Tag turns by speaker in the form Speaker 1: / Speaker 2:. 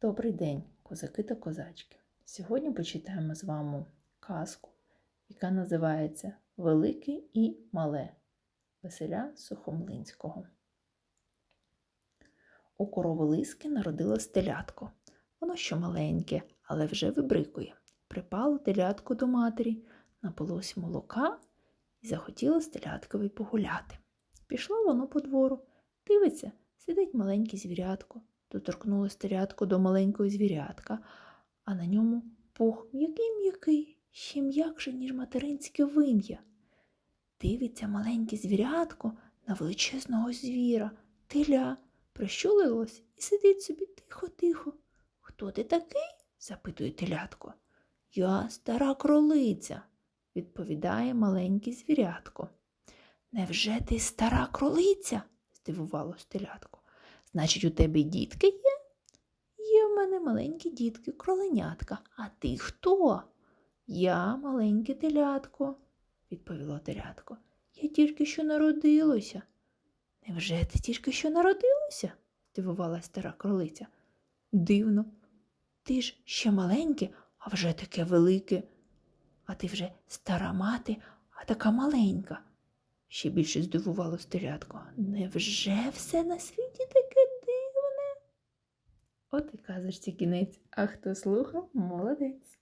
Speaker 1: Добрий день, козаки та козачки. Сьогодні почитаємо з вами казку, яка називається Велике і Мале Василя Сухомлинського. У корови Лиски народилось телятко. Воно ще маленьке, але вже вибрикує. Припало телятко до матері, напилось молока і захотіло з теляткові погуляти. Пішло воно по двору. Дивиться, сидить маленьке звірятко. Доторкнулось телятко до маленького звірятка, а на ньому пух м'який-м'який, ще м'якше, ніж материнське вим'я. Дивиться маленьке звірятко на величезного звіра, теля, прищулилось і сидить собі тихо-тихо. Хто ти такий? запитує телятко. Я стара кролиця, відповідає маленьке звірятко. Невже ти стара кролиця? здивувалось телятко. Значить, у тебе дітки є? Є в мене маленькі дітки, кроленятка. А ти хто? Я маленьке телятко, відповіло телятко. Я тільки що народилося. Невже ти тільки що народилося? здивувалась стара кролиця. Дивно. Ти ж ще маленьке, а вже таке велике. А ти вже стара мати, а така маленька. Ще більше здивувало телятко. Невже все на світі таке дивне? От і казочці кінець. А хто слухав, молодець.